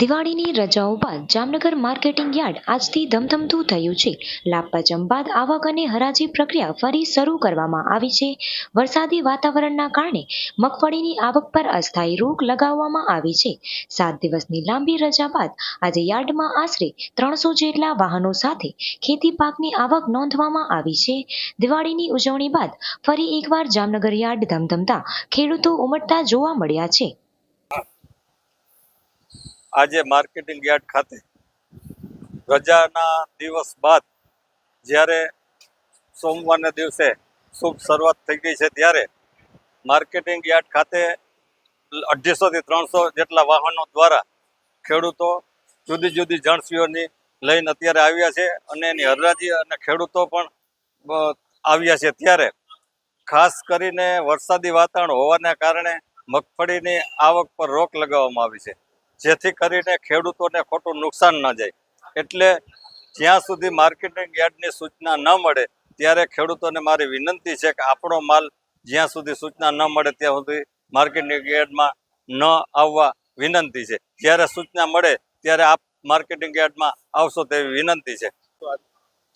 દિવાળીની રજાઓ બાદ જામનગર માર્કેટિંગ યાર્ડ આજથી ધમધમતું થયું છે. લાભપાચમ બાદ આવક અને હરાજી પ્રક્રિયા ફરી શરૂ કરવામાં આવી છે. વરસાદી વાતાવરણના કારણે મગફળીની આવક પર અસ્થાયી રોક લગાવવામાં આવી છે. સાત દિવસની લાંબી રજા બાદ આજે યાર્ડમાં આશરે ત્રણસો જેટલા વાહનો સાથે ખેતી પાકની આવક નોંધવામાં આવી છે. દિવાળીની ઉજવણી બાદ ફરી એકવાર જામનગર યાર્ડ ધમધમતા ખેડૂતો ઉમટતા જોવા મળ્યા છે. આજે માર્કેટિંગ યાર્ડ ખાતે રજાના દિવસ બાદ જ્યારે સોમવારના દિવસે શુભ શરૂઆત થઈ ગઈ છે ત્યારે માર્કેટિંગ યાર્ડ ખાતે અઢીસોથી ત્રણસો જેટલા વાહનો દ્વારા ખેડૂતો જુદી જુદી જણસીઓની લઈને અત્યારે આવ્યા છે અને એની હરરાજી અને ખેડૂતો પણ આવ્યા છે ત્યારે. ખાસ કરીને વરસાદી વાતાવરણ હોવાના કારણે મગફળીની આવક પર રોક લગાવવામાં આવી છે. જેથી કરીને ખેડૂતોને ખોટું નુકસાન ન જાય. એટલે જ્યાં સુધી માર્કેટિંગ યાર્ડની સૂચના ન મળે, ત્યારે ખેડૂતોને મારી વિનંતી છે કે આપણો માલ જ્યાં સુધી સૂચના ન મળે, ત્યાં સુધી માર્કેટિંગ યાર્ડમાં ન આવવા વિનંતી છે. જ્યારે સૂચના મળે, ત્યારે આપ માર્કેટિંગ યાર્ડમાં આવશો તેવી વિનંતી છે.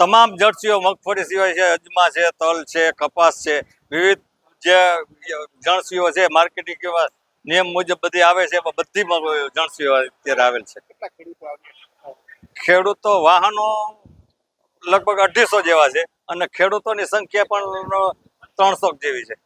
તમામ જર્સીઓ મગફળી સિવાય છે, અજમા છે, તલ છે, કપાસ છે, વિવિધ જે જણસીઓ છે, માર્કેટિંગ નિયમ મુજબ બધી આવે છે એમાં બધી મ- જણસીઓ અત્યારે આવેલ છે. ખેડૂતો ખેડૂતો વાહનો લગભગ અઢીસો જેવા છે અને ખેડૂતોની સંખ્યા પણ ત્રણસો જેવી છે.